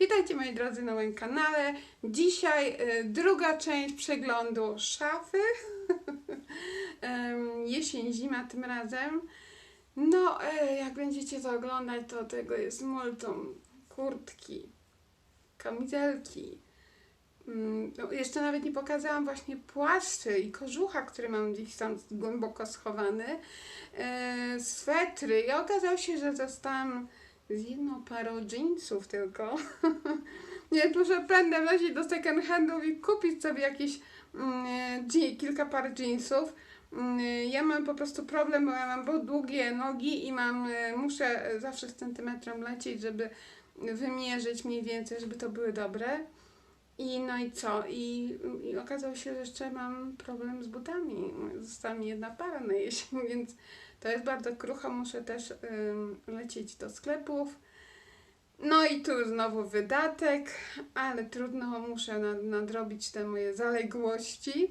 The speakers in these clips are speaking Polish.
Witajcie moi drodzy na moim kanale. Dzisiaj y, druga część przeglądu szafy. Jesień, zima tym razem. No, e, jak będziecie to oglądać, to tego jest multum. Kurtki, kamizelki. Mm, No, jeszcze nawet nie pokazałam właśnie płaszczy i kożucha, który mam gdzieś tam głęboko schowany. E, swetry. I okazało się, że zostałam z jedną parą jeansów tylko. Nie, muszę pędem lecieć do second handów i kupić sobie jakieś mm, kilka par jeansów. Mm, Ja mam po prostu problem, bo ja mam bo długie nogi i mam, e, muszę zawsze z centymetrem lecieć, żeby wymierzyć mniej więcej, żeby to były dobre. I no i co? I, I okazało się, że jeszcze mam problem z butami. Została mi jedna para na jesień, więc to jest bardzo krucho. Muszę też ym, lecieć do sklepów. No i tu znowu wydatek, ale trudno, muszę nad, nadrobić te moje zaległości.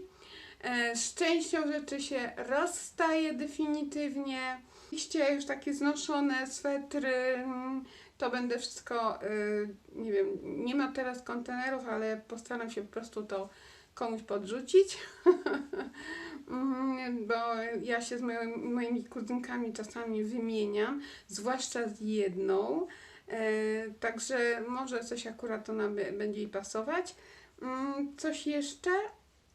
E, z częścią rzeczy się rozstaje definitywnie. Oczywiście już takie znoszone swetry, mm, to będę wszystko, y, nie wiem, nie ma teraz kontenerów, ale postaram się po prostu to komuś podrzucić. Mm, Bo ja się z moimi, moimi kuzynkami czasami wymieniam, zwłaszcza z jedną. E, Także może coś akurat ona będzie jej pasować. Mm, Coś jeszcze?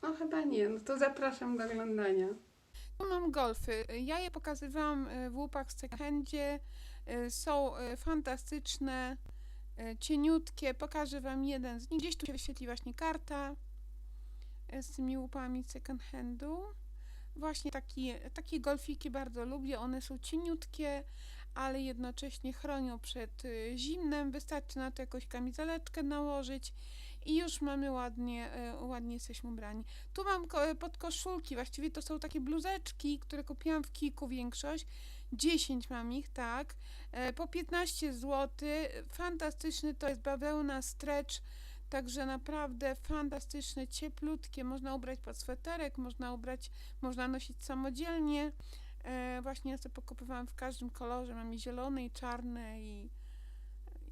No chyba nie, no to zapraszam do oglądania. Tu mam golfy. Ja je pokazywałam e, w łupach w sekundzie. Są e, fantastyczne, e, cieniutkie. Pokażę Wam jeden z nich. Gdzieś tu się wyświetli właśnie karta z tymi łupami second handu. Właśnie taki, takie golfiki bardzo lubię. One są cieniutkie, ale jednocześnie chronią przed y, zimnem. Wystarczy na to jakąś kamizeleczkę nałożyć i już mamy ładnie, y, ładnie jesteśmy ubrani. Tu mam ko- podkoszulki, właściwie to są takie bluzeczki, które kupiłam w Kiku większość. 10 mam ich, tak. E, Po 15 zł. Fantastyczny to jest bawełna stretch. Także naprawdę fantastyczne, cieplutkie. Można ubrać pod sweterek, można ubrać, można nosić samodzielnie. E, właśnie ja sobie pokupowałam w każdym kolorze. Mam i zielone, i czarne, i,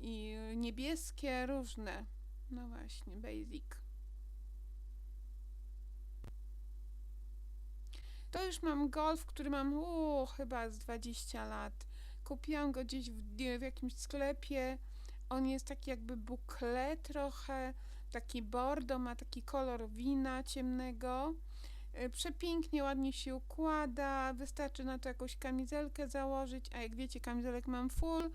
i niebieskie, różne. No właśnie, basic. To już mam golf, który mam u, chyba z 20 lat. Kupiłam go gdzieś w, w jakimś sklepie. On jest taki jakby bouclé trochę, taki bordo, ma taki kolor wina ciemnego. Y, Przepięknie, ładnie się układa. Wystarczy na to jakąś kamizelkę założyć, a jak wiecie, kamizelek mam full,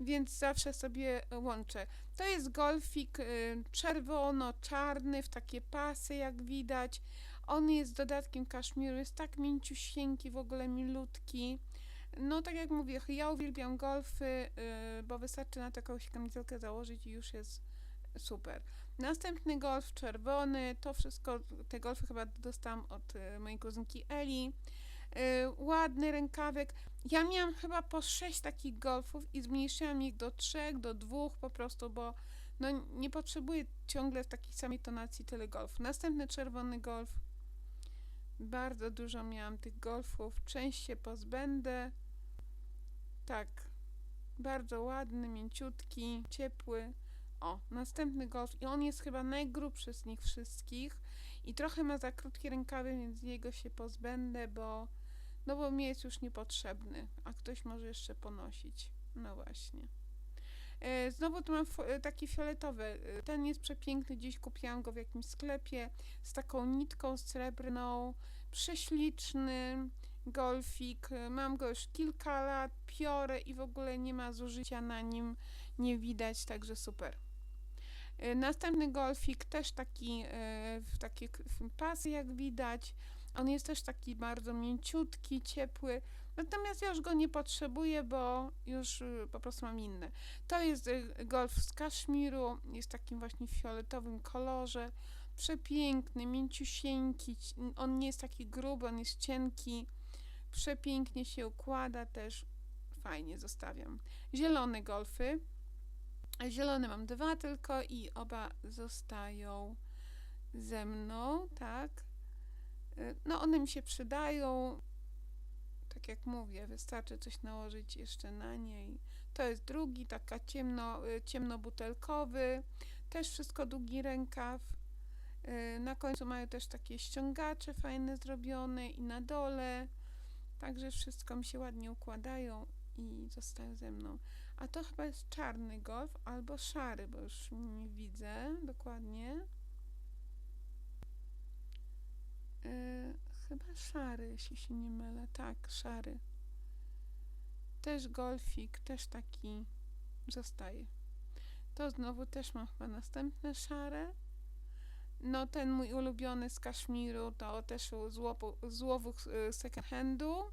więc zawsze sobie łączę. To jest golfik y, czerwono-czarny, w takie pasy, jak widać. On jest dodatkiem kaszmiru, jest tak mięciusieńki, w ogóle milutki. No tak jak mówię, ja uwielbiam golfy, y, bo wystarczy na to jakąś kamizelkę założyć i już jest super. Następny golf czerwony, to wszystko, te golfy chyba dostałam od y, mojej kuzynki Eli. Y, ładny rękawek. Ja miałam chyba po sześć takich golfów i zmniejszyłam ich do trzech, do dwóch po prostu, bo no, nie potrzebuję ciągle w takiej samej tonacji tyle golfów. Następny czerwony golf. Bardzo dużo miałam tych golfów. Część się pozbędę. Tak. Bardzo ładny, mięciutki, ciepły. O, następny golf. I on jest chyba najgrubszy z nich wszystkich. I trochę ma za krótkie rękawy, więc jego się pozbędę, bo no bo mi jest już niepotrzebny, a ktoś może jeszcze ponosić. No właśnie. E, Znowu tu mam e, taki fioletowy. E, Ten jest przepiękny, dziś kupiłam go w jakimś sklepie z taką nitką srebrną. Prześliczny golfik. E, Mam go już kilka lat, piorę i w ogóle nie ma zużycia na nim, nie widać, także super. E, Następny golfik też taki, e, w takie pasy jak widać. On jest też taki bardzo mięciutki, ciepły. Natomiast ja już go nie potrzebuję, bo już y, po prostu mam inne. To jest golf z kaszmiru, jest takim właśnie fioletowym kolorze. Przepiękny, mięciusieńki. ci- On nie jest taki gruby, on jest cienki. Przepięknie się układa też. Fajnie zostawiam. Zielone golfy. Zielone mam dwa tylko i oba zostają ze mną, tak. No one mi się przydają. Tak jak mówię, wystarczy coś nałożyć jeszcze na nie i To jest drugi, taka ciemno, ciemnobutelkowy. Też wszystko długi rękaw. Na końcu mają też takie ściągacze fajne zrobione i na dole. Także wszystko mi się ładnie układają i zostają ze mną. A to chyba jest czarny golf albo szary, bo już nie widzę dokładnie. Yy, chyba szary, jeśli się nie mylę. Tak, szary. Też golfik, też taki zostaje. To znowu też mam chyba następne szare. No ten mój ulubiony z Kaszmiru to też z, łopu, z łowów y, second handu.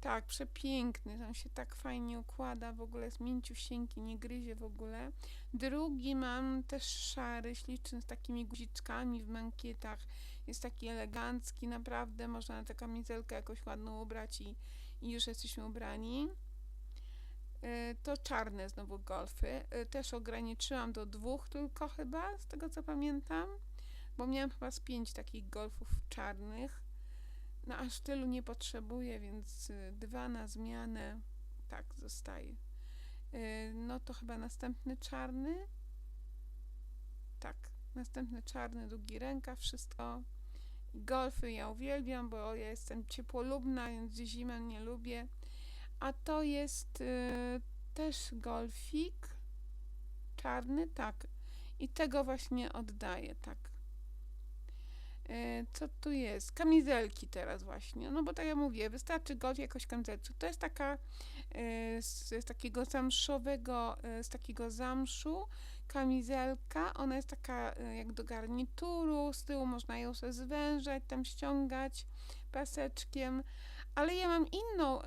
Tak, przepiękny, on się tak fajnie układa, w ogóle jest mięciusieńki, nie gryzie w ogóle. Drugi mam też szary, śliczny, z takimi guziczkami w mankietach. Jest taki elegancki, naprawdę można na tę kamizelkę jakoś ładną ubrać i, i już jesteśmy ubrani. Y, To czarne znowu golfy. Y, Też ograniczyłam do dwóch tylko chyba, z tego co pamiętam. Bo miałam chyba z pięć takich golfów czarnych. No aż tylu nie potrzebuję, więc y, dwa na zmianę. Tak, zostaje. No to chyba następny czarny. Tak, następny czarny, długi rękaw, wszystko. Golfy ja uwielbiam, bo ja jestem ciepłolubna, więc zimę nie lubię. A to jest y, też golfik czarny, tak. I tego właśnie oddaję, tak. Y, co tu jest? Kamizelki teraz właśnie. No bo tak jak mówię, wystarczy golf jakoś kamizelki. To jest taka y, z, z takiego zamszowego, y, z takiego zamszu kamizelka. Ona jest taka y, jak do garnituru. Z tyłu można ją sobie zwężać, tam ściągać paseczkiem. Ale ja mam inną, y,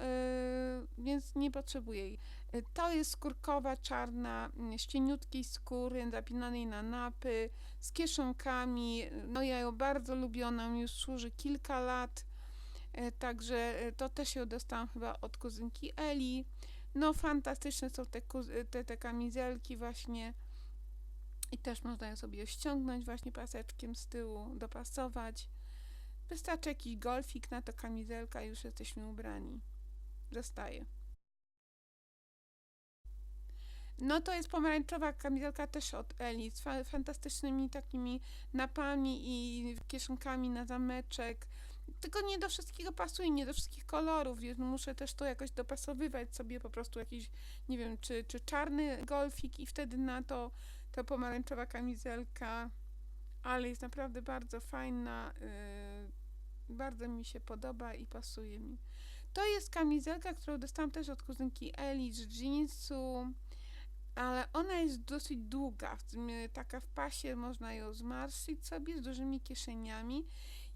więc nie potrzebuję jej. Y, To jest skórkowa, czarna, y, z cieniutkiej skóry, zapinanej na napy, z kieszonkami. No ja ją bardzo lubię, ona mi już służy kilka lat. Y, Także y, to też ją dostałam chyba od kuzynki Eli. No fantastyczne są te, y, te, te kamizelki właśnie. I też można je sobie ściągnąć właśnie paseczkiem z tyłu, dopasować. Wystarczy jakiś golfik na to kamizelka i już jesteśmy ubrani. Zostaje. No to jest pomarańczowa kamizelka też od Eli z fa- fantastycznymi takimi napami i kieszonkami na zameczek. Tylko nie do wszystkiego pasuje, nie do wszystkich kolorów, więc muszę też to jakoś dopasowywać sobie po prostu jakiś, nie wiem, czy, czy czarny golfik i wtedy na to ta pomarańczowa kamizelka, ale jest naprawdę bardzo fajna, yy, bardzo mi się podoba i pasuje mi. To jest kamizelka, którą dostałam też od kuzynki Eli z jeansu, ale ona jest dosyć długa, w taka w pasie, można ją zmarszyć sobie z dużymi kieszeniami.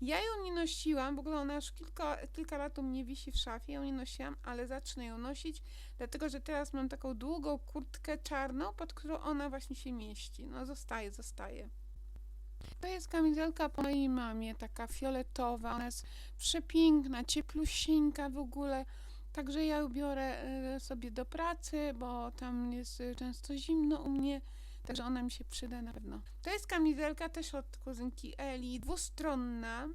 Ja ją nie nosiłam, w ogóle ona już kilka, kilka lat u mnie wisi w szafie, ją nie nosiłam, ale zacznę ją nosić, dlatego że teraz mam taką długą kurtkę czarną, pod którą ona właśnie się mieści. No zostaje, zostaje. To jest kamizelka po mojej mamie, taka fioletowa, ona jest przepiękna, cieplusieńka w ogóle. Także ja ją biorę e, sobie do pracy, bo tam jest e, często zimno u mnie, także ona mi się przyda na pewno. To jest kamizelka też od kuzynki Eli, dwustronna,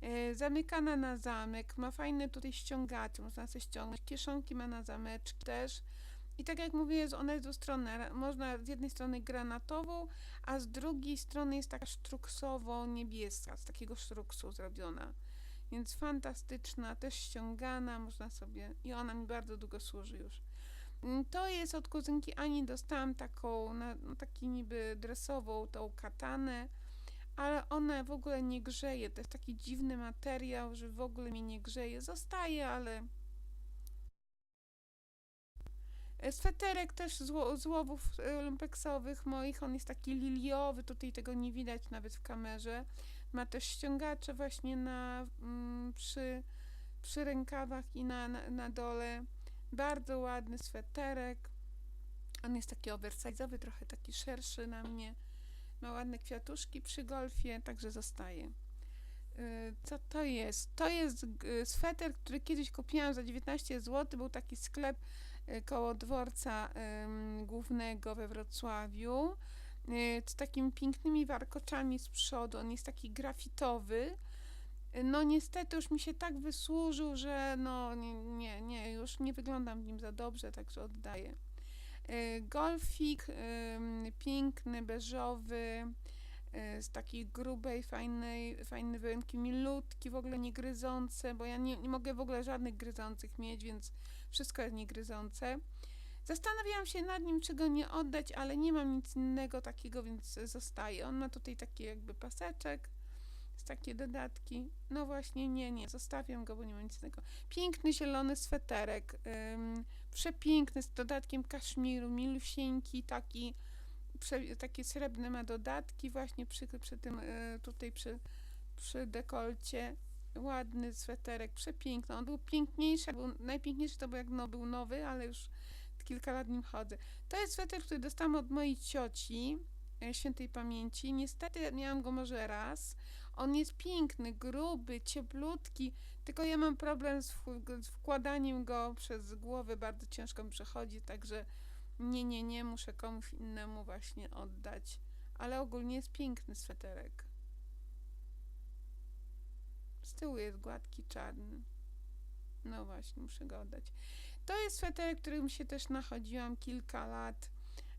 e, zamykana na zamek, ma fajne tutaj ściągacze, można sobie ściągnąć, kieszonki ma na zameczki też. I tak jak mówię, jest ona jest dwustronna. Można z jednej strony granatową, a z drugiej strony jest taka sztruksowo-niebieska, z takiego sztruksu zrobiona. Więc fantastyczna, też ściągana, można sobie. I ona mi bardzo długo służy już. Mm, To jest od kuzynki Ani, dostałam taką, na, no, taki niby dresową, tą katanę, ale ona w ogóle nie grzeje. To jest taki dziwny materiał, że w ogóle mi nie grzeje. Zostaje, ale. E, Sweterek też z, z łowów e, lumpeksowych moich, on jest taki liliowy, tutaj tego nie widać nawet w kamerze. Ma też ściągacze właśnie na, mm, przy, przy rękawach i na, na, na dole. Bardzo ładny sweterek. On jest taki oversize'owy, trochę taki szerszy na mnie. Ma ładne kwiatuszki przy golfie, także zostaje. Y, Co to jest? To jest sweter, który kiedyś kupiłam za 19 zł. Był taki sklep koło dworca głównego we Wrocławiu y, z takimi pięknymi warkoczami z przodu. On jest taki grafitowy. Y, No niestety już mi się tak wysłużył, że no nie, nie, nie już nie wyglądam w nim za dobrze, także oddaję. Y, Golfik piękny, beżowy, y, z takiej grubej, fajnej, fajnej wełnki, milutki, w ogóle nie gryzące, bo ja nie, nie mogę w ogóle żadnych gryzących mieć, więc wszystko jest niegryzące. Zastanawiałam się nad nim, czy go nie oddać, ale nie mam nic innego takiego, więc zostaje. On ma tutaj taki jakby paseczek, takie dodatki. No właśnie, nie, nie, zostawiam go, bo nie mam nic innego. Piękny zielony sweterek, ym, przepiękny, z dodatkiem kaszmiru, milusieńki, taki, prze, takie srebrne ma dodatki właśnie przy, przy tym, y, tutaj przy, przy dekolcie. Ładny sweterek, przepiękny. On był piękniejszy, był najpiękniejszy to był jak no, był nowy, ale już kilka lat nim chodzę. To jest sweter, który dostałam od mojej cioci, e, świętej pamięci. Niestety miałam go może raz. On jest piękny, gruby, cieplutki, tylko ja mam problem z, z wkładaniem go przez głowę, bardzo ciężko mi przechodzi, także nie, nie, nie, muszę komuś innemu właśnie oddać. Ale ogólnie jest piękny sweterek. Z tyłu jest gładki, czarny. No właśnie, muszę go oddać. To jest sweterek, którym się też nachodziłam kilka lat.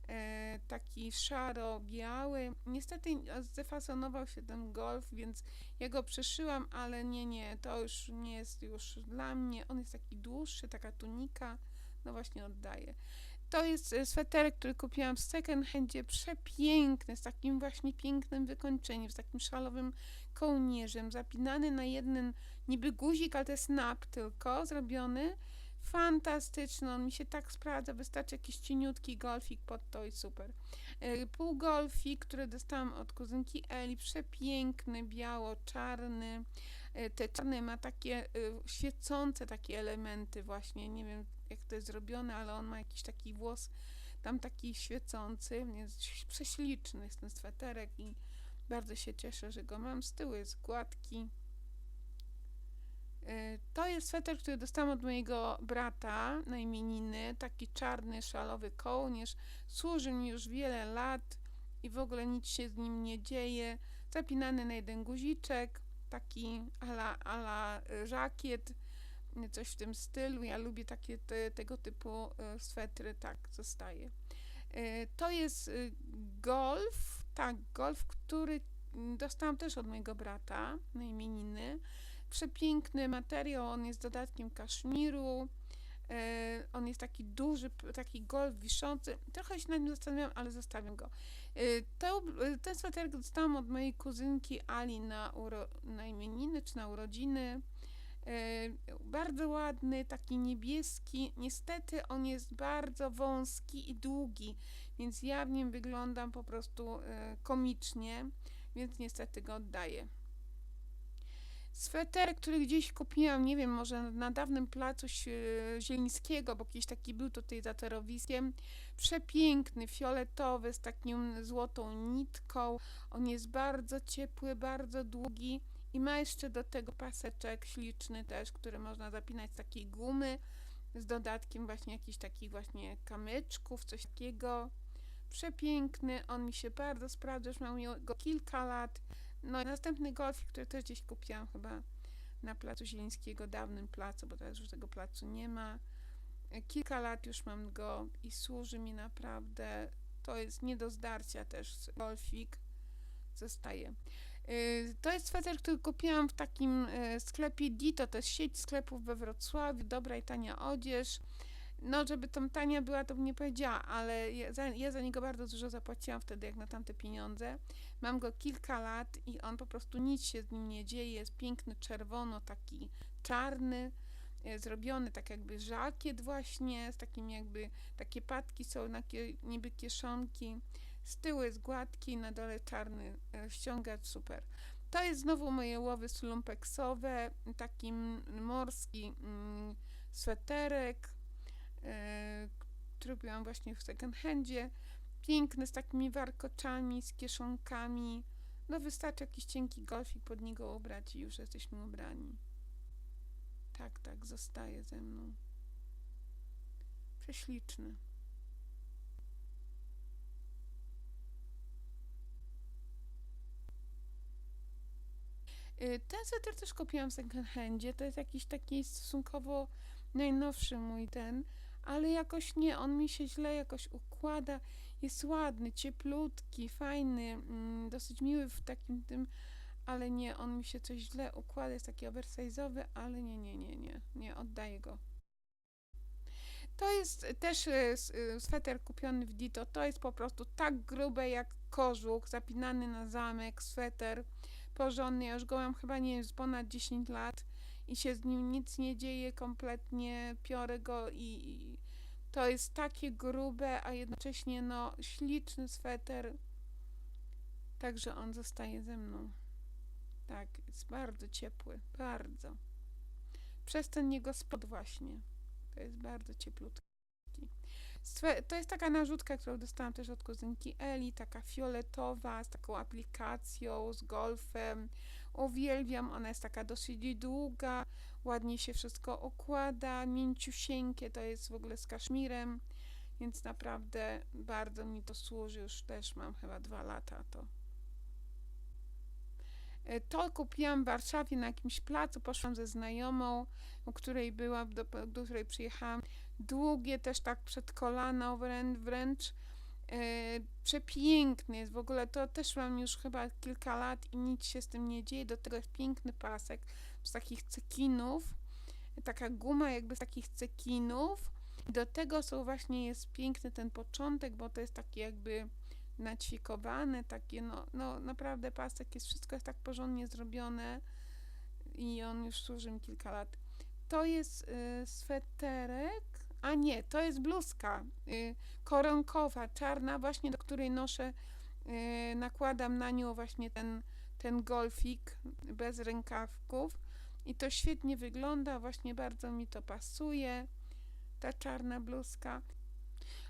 E, taki szaro-biały. Niestety zdefasonował się ten golf, więc ja go przeszyłam, ale nie, nie, to już nie jest już dla mnie. On jest taki dłuższy, taka tunika. No właśnie oddaję. To jest e, sweterek, który kupiłam w second handzie, przepiękny, z takim właśnie pięknym wykończeniem, z takim szalowym kołnierzem, zapinany na jeden niby guzik, ale to jest nap tylko zrobiony. Fantastyczny, on mi się tak sprawdza, wystarczy jakiś cieniutki golfik pod to i super. Yy, Półgolfik, który dostałam od kuzynki Eli, przepiękny, biało-czarny. Yy, Te czarne ma takie świecące takie elementy właśnie, nie wiem jak to jest zrobione, ale on ma jakiś taki włos tam taki świecący, jest prześliczny jest ten sweterek i bardzo się cieszę, że go mam. Z tyłu jest gładki. Y, To jest sweter, który dostałam od mojego brata na imieniny. Taki czarny, szalowy kołnierz. Służy mi już wiele lat i w ogóle nic się z nim nie dzieje. Zapinany na jeden guziczek. Taki ala, ala y, żakiet. Coś w tym stylu. Ja lubię takie te, tego typu y, swetry. Tak, zostaje. Y, To jest y, golf. Tak, golf, który dostałam też od mojego brata na imieniny przepiękny materiał, on jest dodatkiem kaszmiru, e, on jest taki duży, taki golf wiszący, trochę się nad nim zastanawiam, ale zostawiam go. E, to, e, ten sweterek dostałam od mojej kuzynki Ali na, uro, na imieniny czy na urodziny. E, bardzo ładny, taki niebieski. Niestety on jest bardzo wąski i długi, więc ja w nim wyglądam po prostu e, komicznie, więc niestety go oddaję. Sweter, który gdzieś kupiłam, nie wiem, może na dawnym placu Zielińskiego, bo kiedyś taki był tutaj za torowiskiem. Przepiękny, fioletowy, z taką złotą nitką. On jest bardzo ciepły, bardzo długi i ma jeszcze do tego paseczek śliczny też, który można zapinać z takiej gumy, z dodatkiem właśnie jakichś takich właśnie kamyczków, coś takiego. Przepiękny, on mi się bardzo sprawdza, już mam go kilka lat. No i następny golfik, który też gdzieś kupiłam chyba na placu Zielińskiego, dawnym placu, bo teraz już tego placu nie ma. Kilka lat już mam go i służy mi naprawdę. To jest nie do zdarcia też golfik. Zostaje. Y, To jest sweter, który kupiłam w takim e, sklepie Dito, to jest sieć sklepów we Wrocławiu, dobra i tania odzież. No, żeby tam tania była, to bym nie powiedziała, ale ja za, ja za niego bardzo dużo zapłaciłam wtedy, jak na tamte pieniądze. Mam go kilka lat i on po prostu nic się z nim nie dzieje. Jest piękny, czerwono, taki czarny, e, zrobiony tak jakby żakiet właśnie, z takim jakby, takie patki są na niby kieszonki. Z tyłu jest gładki, na dole czarny e, ściągacz, super. To jest znowu moje łowy slumpeksowe, taki morski mm, sweterek, e, który kupiłam właśnie w second handzie piękny, z takimi warkoczami, z kieszonkami. No wystarczy jakiś cienki golfik pod niego ubrać i już jesteśmy ubrani. Tak, tak, zostaje ze mną. Prześliczny. Ten sweter też kupiłam w second handzie. To jest jakiś taki stosunkowo najnowszy mój ten, ale jakoś nie, on mi się źle jakoś układa. Jest ładny, cieplutki, fajny, mm, dosyć miły w takim tym, ale nie, on mi się coś źle układa, jest taki oversize'owy, ale nie, nie, nie, nie, nie, oddaję go. To jest też s- e, sweter kupiony w Dito. To jest po prostu tak grube jak kożuch, zapinany na zamek, sweter porządny. Ja już go mam chyba, nie z ponad 10 lat i się z nim nic nie dzieje kompletnie. Piorę go i, i to jest takie grube, a jednocześnie no śliczny sweter. Także on zostaje ze mną. Tak, jest bardzo ciepły, bardzo. Przez ten jego spod właśnie. To jest bardzo cieplutki. To jest taka narzutka, którą dostałam też od kuzynki Eli, taka fioletowa, z taką aplikacją, z golfem. Uwielbiam, ona jest taka dosyć długa, ładnie się wszystko układa, mięciusieńkie, to jest w ogóle z kaszmirem, więc naprawdę bardzo mi to służy, już też mam chyba dwa lata to. E, To kupiłam w Warszawie na jakimś placu, poszłam ze znajomą, u której byłam, do, do której przyjechałam. Długie, też tak przed kolana wręcz, wręcz. E, przepiękny jest w ogóle, to też mam już chyba kilka lat i nic się z tym nie dzieje. Do tego jest piękny pasek z takich cekinów, taka guma jakby z takich cekinów. Do tego są właśnie, jest piękny ten początek, bo to jest taki jakby naćwikowane, takie no, no naprawdę pasek jest, wszystko jest tak porządnie zrobione i on już służy mi kilka lat. To jest y, sweterek, a nie, to jest bluzka y, koronkowa, czarna, właśnie do której noszę, y, nakładam na nią właśnie ten, ten golfik bez rękawków i to świetnie wygląda, właśnie bardzo mi to pasuje, ta czarna bluzka.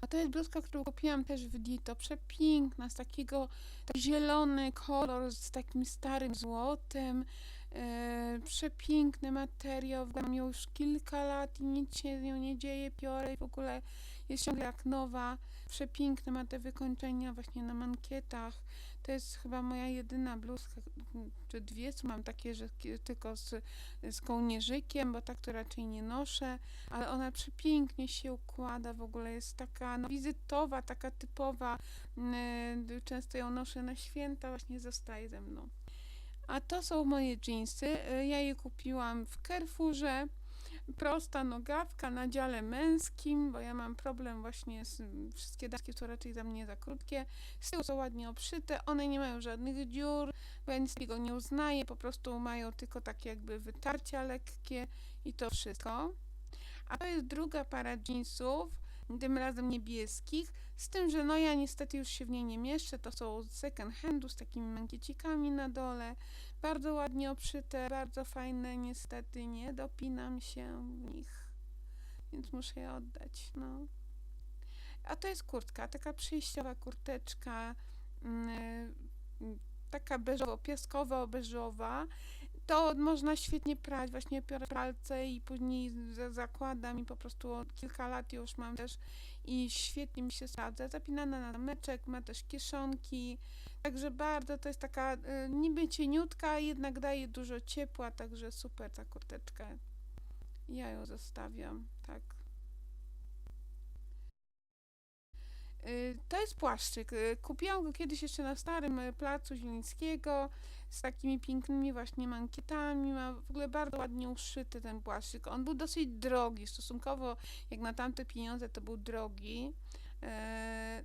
A to jest bluzka, którą kupiłam też w Dito. Przepiękna, z takiego taki zielony kolor z takim starym złotem. E, przepiękny materiał. Mam ją już kilka lat i nic się z nią nie dzieje. Piorę i w ogóle jest ciągle jak nowa. Przepiękne ma te wykończenia właśnie na mankietach. To jest chyba moja jedyna bluzka, czy dwie, co mam takie, że tylko z, z kołnierzykiem, bo tak to raczej nie noszę ale ona przepięknie się układa, w ogóle jest taka no, wizytowa, taka typowa. mm, Często ją noszę na święta, właśnie zostaje ze mną. A to są moje jeansy. y, Ja je kupiłam w Carrefourze. Prosta nogawka na dziale męskim, bo ja mam problem właśnie z wszystkie damskie są raczej za mnie za krótkie. Z tyłu są ładnie obszyte, one nie mają żadnych dziur, nic takiego nie uznaję, po prostu mają tylko takie jakby wytarcia lekkie i to wszystko. A to jest druga para jeansów, tym razem niebieskich, z tym, że no ja niestety już się w niej nie mieszczę, to są second handu z takimi mankiecikami na dole, bardzo ładnie obszyte, bardzo fajne, niestety nie dopinam się w nich, więc muszę je oddać, no. A to jest kurtka, taka przyjściowa kurteczka, mm, y, taka beżowo-piaskowo beżowa, to można świetnie prać, właśnie biorę pralce i później zakładam i po prostu od kilka lat już mam też i świetnie mi się sprawdza. Zapinana na zameczek, ma też kieszonki, także bardzo to jest taka y, niby cieniutka, jednak daje dużo ciepła, także super ta kurteczka. Ja ją zostawiam, tak. To jest płaszczyk. Y, Kupiłam go kiedyś jeszcze na starym y, placu Zielińskiego z takimi pięknymi właśnie mankietami. Ma w ogóle bardzo ładnie uszyty ten płaszczyk. On był dosyć drogi, stosunkowo jak na tamte pieniądze to był drogi.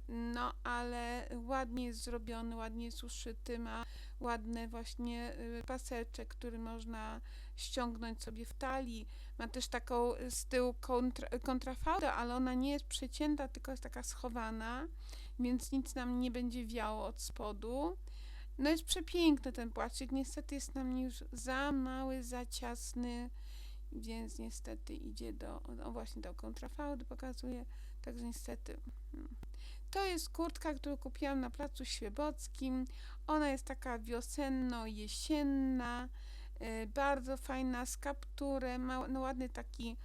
No, ale ładnie jest zrobiony, ładnie jest uszyty, ma ładny właśnie y, paseczek, który można ściągnąć sobie w talii. Ma też taką y, z tyłu kontra, kontrafałdę, ale ona nie jest przecięta, tylko jest taka schowana, więc nic nam nie będzie wiało od spodu. No jest przepiękny ten płaszczyk, niestety jest na mnie już za mały, za ciasny, więc niestety idzie do, no właśnie do kontrafałdy pokazuje, także niestety. mm. To jest kurtka, którą kupiłam na placu Świebockim. Ona jest taka wiosenno-jesienna, y, bardzo fajna, z kapturem, no, ładny taki,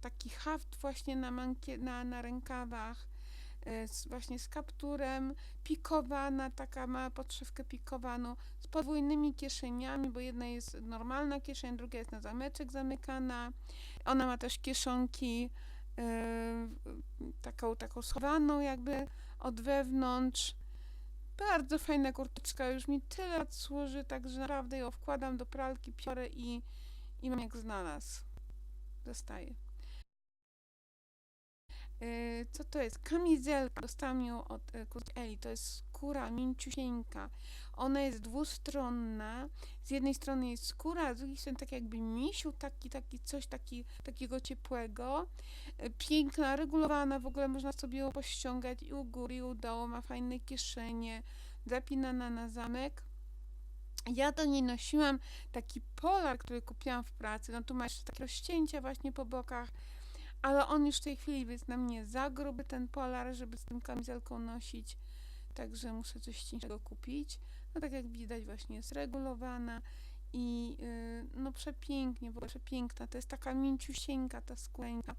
taki haft właśnie na, mankie, na, na rękawach, y, właśnie z kapturem, pikowana, taka ma podszewkę pikowaną, z podwójnymi kieszeniami, bo jedna jest normalna kieszeń, druga jest na zameczek zamykana. Ona ma też kieszonki taką, taką schowaną jakby od wewnątrz. Bardzo fajna kurteczka, już mi tyle lat służy, także naprawdę ją wkładam do pralki, piorę i, i mam jak znalazł. Dostaję. Yy, co to jest? Kamizelka. Dostałam ją od yy, kurtki Eli. To jest skóra mięciusieńka. Ona jest dwustronna. Z jednej strony jest skóra, z drugiej strony tak jakby misiu, taki, taki coś taki, takiego ciepłego. Yy, piękna, regulowana, w ogóle można sobie ją pościągać i u góry, i u dołu. Ma fajne kieszenie, zapinana na zamek. Ja do niej nosiłam taki polar, który kupiłam w pracy. No tu ma jeszcze takie rozcięcia właśnie po bokach ale on już w tej chwili jest na mnie za gruby ten polar, żeby z tym kamizelką nosić, także muszę coś cieńszego kupić. No tak jak widać właśnie jest regulowana i yy, no przepięknie, w ogóle przepiękna, to jest taka mięciusieńka ta skórka,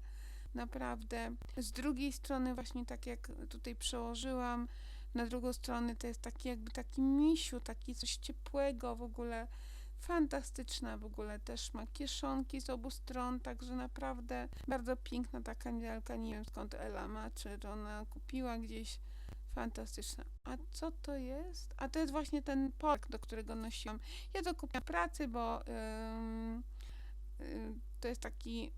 naprawdę. Z drugiej strony właśnie tak jak tutaj przełożyłam, na drugą stronę to jest taki jakby taki misiu, taki coś ciepłego w ogóle, Fantastyczna w ogóle też ma kieszonki z obu stron, także naprawdę bardzo piękna ta kamizelka. Nie wiem skąd Ela ma, czy ona kupiła gdzieś. Fantastyczna. A co to jest? A to jest właśnie ten polk, do którego nosiłam. Ja to kupiłam pracy, bo yy, to jest taki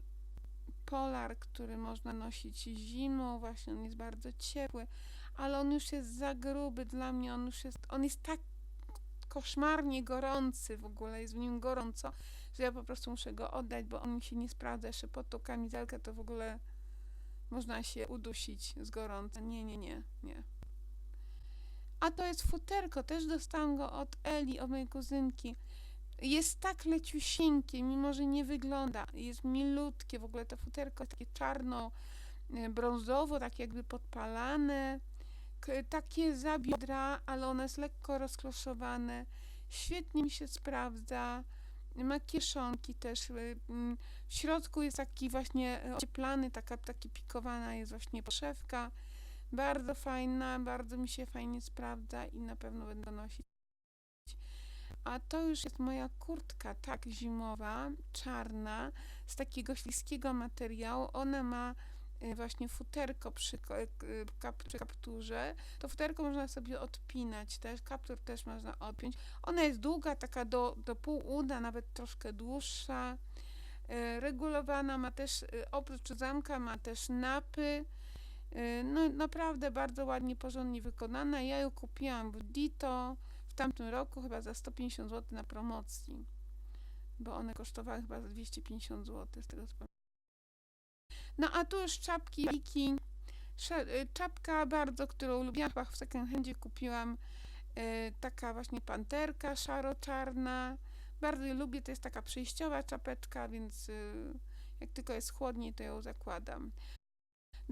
polar, który można nosić zimą, właśnie on jest bardzo ciepły, ale on już jest za gruby dla mnie, on już jest, on jest tak koszmarnie gorący w ogóle, jest w nim gorąco, że ja po prostu muszę go oddać, bo on mi się nie sprawdza. Jeszcze pod tą kamizelkę to w ogóle można się udusić z gorąca. Nie, nie, nie, nie. A to jest futerko, też dostałam go od Eli, od mojej kuzynki. Jest tak leciusieńkie, mimo że nie wygląda. Jest milutkie, w ogóle to futerko takie czarno, e, brązowo, tak jakby podpalane takie za biodra, ale ono jest lekko rozkloszowane. Świetnie mi się sprawdza. Ma kieszonki też. Y, mm, w środku jest taki właśnie ocieplany, taka, taki pikowana jest właśnie poszewka. Bardzo fajna, bardzo mi się fajnie sprawdza i na pewno będę nosić. A to już jest moja kurtka, tak, zimowa, czarna, z takiego śliskiego materiału. Ona ma Y, właśnie futerko przy, y, przy kapturze, to futerko można sobie odpinać też, kaptur też można odpiąć. Ona jest długa, taka do, do pół uda, nawet troszkę dłuższa. Y, regulowana ma też, oprócz zamka ma też napy. No naprawdę bardzo ładnie, porządnie wykonana. Ja ją kupiłam w Dito w tamtym roku chyba za 150 zł na promocji, bo one kosztowały chyba za 250 zł z tego co no a tu już czapki, wiki. Y, czapka bardzo, którą lubiłam, chyba w second handzie kupiłam. Yy, taka właśnie panterka szaro-czarna. Bardzo ją lubię, to jest taka przejściowa czapeczka, więc jak tylko jest chłodniej, to ją zakładam.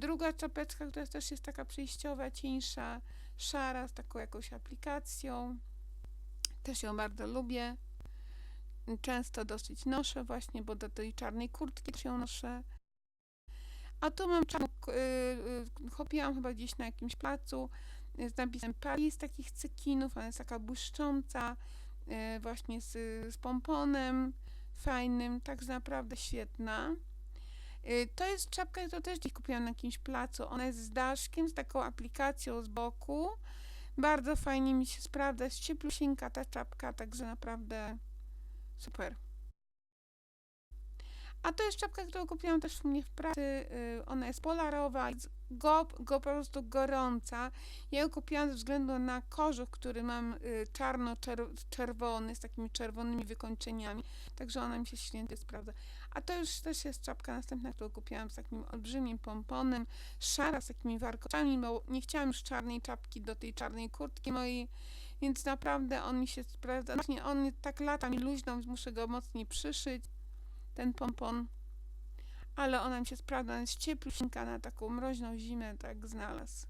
Druga czapeczka, która też jest taka przejściowa, cieńsza, szara, z taką jakąś aplikacją. Też ją bardzo lubię. Często dosyć noszę właśnie, bo do tej czarnej kurtki też ją noszę. A tu mam czarną, yy, chopiłam chyba gdzieś na jakimś placu z napisem Paris takich cekinów, ona jest taka błyszcząca, właśnie z, z pomponem fajnym, tak naprawdę świetna. Yy, to jest czapka, którą też gdzieś kupiłam na jakimś placu. Ona jest z daszkiem, z taką aplikacją z boku. Bardzo fajnie mi się sprawdza, jest cieplusieńka ta czapka, także naprawdę super. A to jest czapka, którą kupiłam też u mnie w pracy. Y, ona jest polarowa, jest go, go po prostu gorąca. Ja ją kupiłam ze względu na kożuch, który mam y, czarno-czerwony, z takimi czerwonymi wykończeniami. Także ona mi się święcie sprawdza. A to już też jest czapka następna, którą kupiłam z takim olbrzymim pomponem, szara z takimi warkoczami, bo nie chciałam już czarnej czapki do tej czarnej kurtki mojej. Więc naprawdę on mi się sprawdza. Właśnie on tak lata mi luźno, więc muszę go mocniej przyszyć ten pompon. Ale ona mi się sprawdza, jest cieplusieńka na taką mroźną zimę, tak znalazł.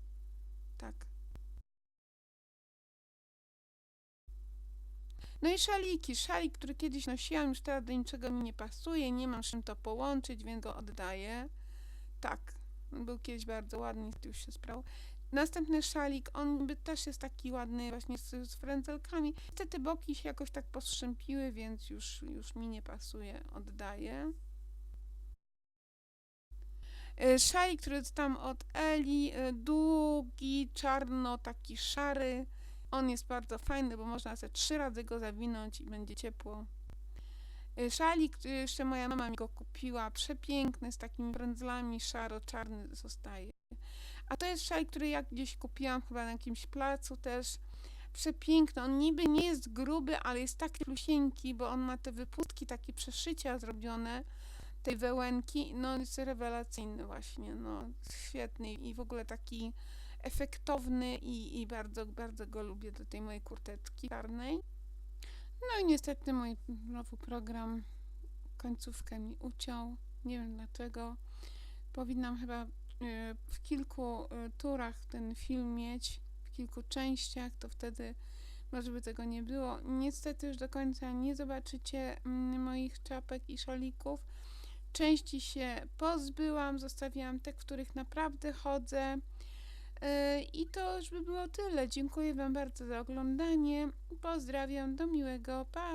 Tak. No i szaliki. Szalik, który kiedyś nosiłam, już teraz do niczego mi nie pasuje, nie mam z czym to połączyć, więc go oddaję. Tak. Był kiedyś bardzo ładny, już się sprawdził. Następny szalik, on by też jest taki ładny właśnie z, z frędzelkami. Niestety boki się jakoś tak postrzępiły, więc już, już mi nie pasuje, oddaję. Y, Szalik, który dostałam od Eli, y, długi, czarno, taki szary. On jest bardzo fajny, bo można sobie trzy razy go zawinąć i będzie ciepło. Y, Szalik, y, jeszcze moja mama mi go kupiła, przepiękny, z takimi prędzlami, szaro-czarny zostaje. A to jest szalik, który ja gdzieś kupiłam chyba na jakimś placu też. Przepiękny, on niby nie jest gruby, ale jest taki plusieńki, bo on ma te wypustki, takie przeszycia zrobione tej wełenki, no jest rewelacyjny właśnie, no świetny i w ogóle taki efektowny i, i bardzo, bardzo go lubię do tej mojej kurteczki czarnej. No i niestety mój nowy program końcówkę mi uciął, nie wiem dlaczego. Powinnam chyba y, w kilku y, turach ten film mieć, w kilku częściach, to wtedy może by tego nie było. Niestety już do końca nie zobaczycie moich czapek i szalików. Części się pozbyłam, zostawiłam te, w których naprawdę chodzę. Yy, I to już by było tyle. Dziękuję Wam bardzo za oglądanie. Pozdrawiam, do miłego. Pa!